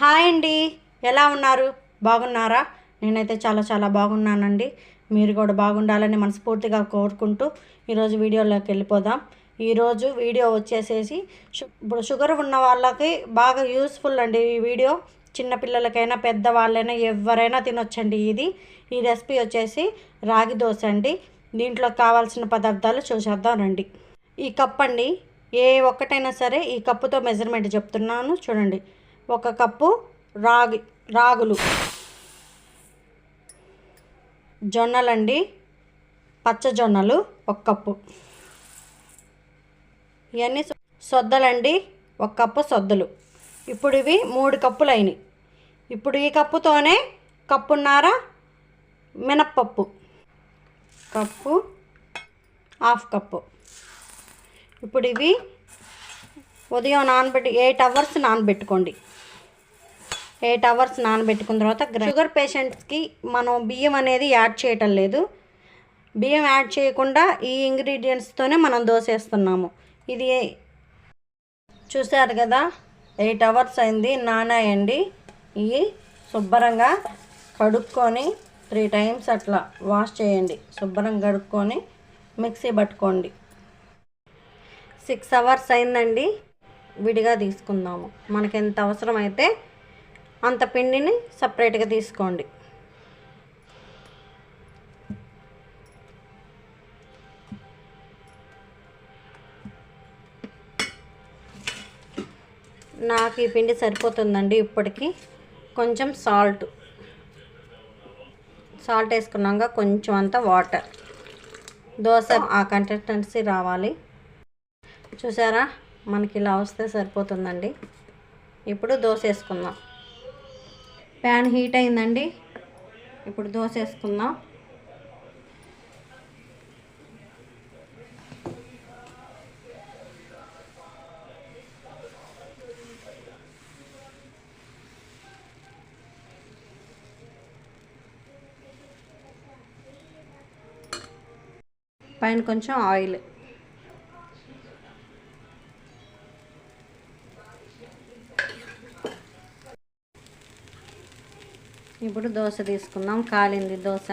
Hi అండి. ఎలా ఉన్నారు? బాగున్నారా? నేనైతే చాలా చాలా బాగున్నానండి. మీరు కూడా బాగుండాలని మనస్ఫూర్తిగా కోరుకుంటూ ఈరోజు వీడియోలోకి వెళ్ళిపోదాం. ఈరోజు వీడియో వచ్చేసేసి షు- ఇప్పుడు షుగర్ ఉన్న వాళ్ళకి బాగా యూస్ఫుల్ అండి ఈ వీడియో. చిన్నపిల్లలకైనా పెద్దవాళ్ళైనా ఎవరైనా తినొచ్చండి ఇది. ఈ రెసిపీ వచ్చేసి రాగి దోశ అండి. దీంట్లో కావాల్సిన పదార్థాలు చూసేద్దాం రండి. ఈ కప్ అండి ఏ ఒక్కటైనా సరే ఈ కప్పుతో మెజర్మెంట్ చెప్తున్నాను. చూడండి. ఒక కప్పు రాగి రాగులు. జొన్నలండి. పచ్చజొన్నలు ఒక కప్పు. ఇవన్నీ సొద్దలండి. ఒక కప్పు సొద్దలు. ఇప్పుడు ఇవి మూడు కప్పులు అయినాయి ఇప్పుడు ఈ కప్పుతోనే కప్పున్నర మినప్పప్పు. Cup half cup. ఇప్పుడు ఇవి ఉదయం నానబెట్టి ఎయిట్ అవర్స్ నానబెట్టుకోండి. ఎయిట్ అవర్స్ నానబెట్టుకున్న తర్వాత షుగర్ పేషెంట్స్కి మనం బియ్యం అనేది యాడ్ చేయటం లేదు. బియ్యం యాడ్ చేయకుండా ఈ ఇంగ్రీడియంట్స్తోనే మనం దోశ వేస్తున్నాము ఇది చూసారు కదా ఎయిట్ అవర్స్ అయింది నానాయండి. ఇవి శుభ్రంగా కడుక్కొని త్రీ టైమ్స్ అట్లా వాష్ చేయండి. శుభ్రంగా కడుక్కొని మిక్సీ పట్టుకోండి. సిక్స్ అవర్స్ అయిందండి విడిగా తీసుకుందాము. మనకి ఎంత అవసరమైతే అంత పిండిని సపరేట్గా తీసుకోండి. నాకు ఈ పిండి సరిపోతుందండి ఇప్పటికి. కొంచెం సాల్ట్. సాల్ట్ వేసుకున్నాక కొంచెం అంత వాటర్. దోశ ఆ కంసిస్టెన్సీ రావాలి. చూసారా? మనకి ఇలా వస్తే సరిపోతుందండి. ఇప్పుడు దోశ వేసుకుందాం. ప్యాన్ హీట్ అయిందండి. ఇప్పుడు దోశ వేసుకుందాం పైన కొంచెం ఆయిల్. ఇప్పుడు దోశ తీసుకుందాం. కాలింది దోశ.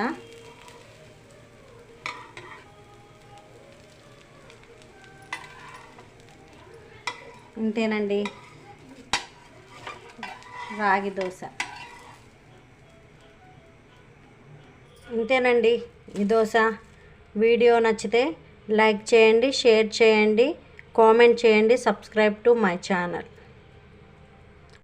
ఇంతేనండి. రాగి దోశ. ఇంతేనండి ఈ దోశ. వీడియో నచ్చితే లైక్ చేయండి షేర్ చేయండి కామెంట్ చేయండి సబ్స్క్రైబ్ టు మై ఛానల్.